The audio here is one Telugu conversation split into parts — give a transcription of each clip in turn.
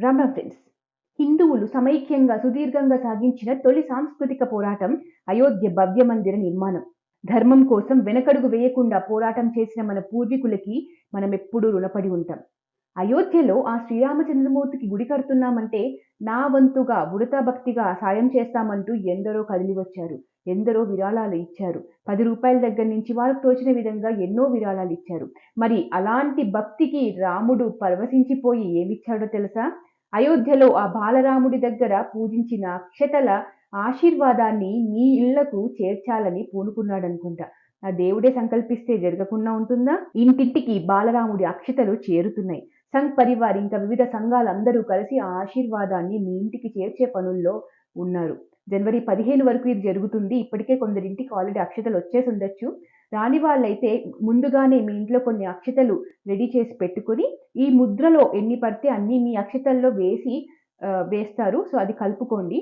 రామ్ ఫ్రెండ్స్ హిందువులు సమైక్యంగా సుదీర్ఘంగా సాగించిన తొలి సాంస్కృతిక పోరాటం అయోధ్య భవ్య మందిర నిర్మాణం. ధర్మం కోసం వెనకడుగు వేయకుండా పోరాటం చేసిన మన పూర్వీకులకి మనం ఎప్పుడూ రుణపడి ఉంటాం. అయోధ్యలో ఆ శ్రీరామచంద్రమూర్తికి గుడి కడుతున్నామంటే నా వంతుగా ఉడతా భక్తిగా సాయం చేస్తామంటూ ఎందరో కదిలి వచ్చారు. ఎందరో విరాళాలు ఇచ్చారు. పది రూపాయల దగ్గర నుంచి వాళ్ళకు తోచిన విధంగా ఎన్నో విరాళాలు ఇచ్చారు. మరి అలాంటి భక్తికి రాముడు పరవశించిపోయి ఏమిచ్చాడో తెలుసా? అయోధ్యలో ఆ బాలరాముడి దగ్గర పూజించిన అక్షతల ఆశీర్వాదాన్ని మీ ఇళ్ళకు చేర్చాలని పూనుకున్నాడనుకుంటా. ఆ దేవుడే సంకల్పిస్తే జరగకుండా ఉంటుందా? ఇంటింటికి బాలరాముడి అక్షతలు చేరుతున్నాయి. సంఘ్ పరివార్ ఇంకా వివిధ సంఘాలందరూ కలిసి ఆ ఆశీర్వాదాన్ని మీ ఇంటికి చేర్చే పనుల్లో ఉన్నారు. జనవరి పదిహేను వరకు ఇది జరుగుతుంది. ఇప్పటికే కొందరింటికి ఆల్రెడీ అక్షతలు వచ్చేసి ఉండొచ్చు. రాని వాళ్ళైతే ముందుగానే మీ ఇంట్లో కొన్ని అక్షతలు రెడీ చేసి పెట్టుకొని ఈ ముద్రలో ఎన్ని పడితే అన్ని మీ అక్షతల్లో వేసి వేస్తారు. సో అది కలుపుకోండి.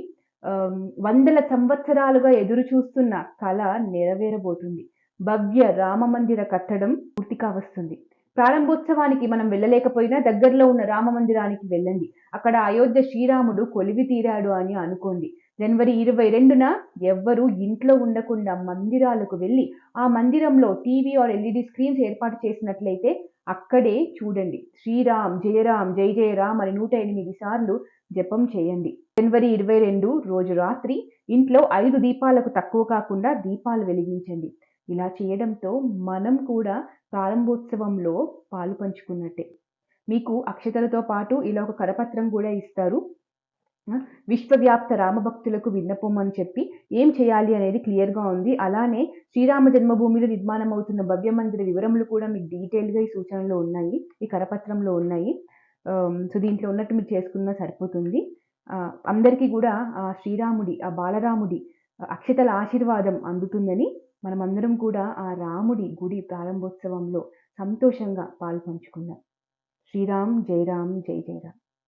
వందల సంవత్సరాలుగా ఎదురు చూస్తున్న కళ నెరవేరబోతుంది. భవ్య రామ మందిర కట్టడం పూర్తి కావస్తుంది ప్రారంభోత్సవానికి మనం వెళ్ళలేకపోయినా దగ్గరలో ఉన్న రామ మందిరానికి వెళ్ళండి. అక్కడ అయోధ్య శ్రీరాముడు కొలివి తీరాడు అని అనుకోండి. జనవరి ఇరవై రెండున ఎవ్వరూ ఇంట్లో ఉండకుండా మందిరాలకు వెళ్ళి ఆ మందిరంలో టీవీ ఆర్ ఎల్ఈడి స్క్రీన్స్ ఏర్పాటు చేసినట్లయితే అక్కడే చూడండి. శ్రీరామ్ జయరామ్ జై జయరామ్ అని నూట ఎనిమిది సార్లు జపం చేయండి. జనవరి ఇరవై రెండు రోజు రాత్రి ఇంట్లో ఐదు దీపాలకు తక్కువ కాకుండా దీపాలు వెలిగించండి. ఇలా చేయడంతో మనం కూడా ప్రారంభోత్సవంలో పాలు పంచుకున్నట్టే. మీకు అక్షతలతో పాటు ఇలా ఒక కరపత్రం కూడా ఇస్తారు. విశ్వవ్యాప్త రామభక్తులకు విన్నపం అని చెప్పి ఏం చేయాలి అనేది క్లియర్గా ఉంది. అలానే శ్రీరామ జన్మభూమిలో నిర్మాణం అవుతున్న భవ్య మందిర వివరములు కూడా మీకు డీటెయిల్గా ఈ సూచనలో ఉన్నాయి. ఈ కరపత్రంలో ఉన్నాయి. సో దీంట్లో ఉన్నట్టు మీరు చేసుకున్నా సరిపోతుంది. అందరికీ కూడా ఆ శ్రీరాముడి ఆ బాలరాముడి అక్షతల ఆశీర్వాదం అందుతుందని మనమందరం కూడా ఆ రాముడి గుడి ప్రారంభోత్సవంలో సంతోషంగా పాలుపంచుకుందాం శ్రీరామ్ జై రామ్ జై జై రామ్.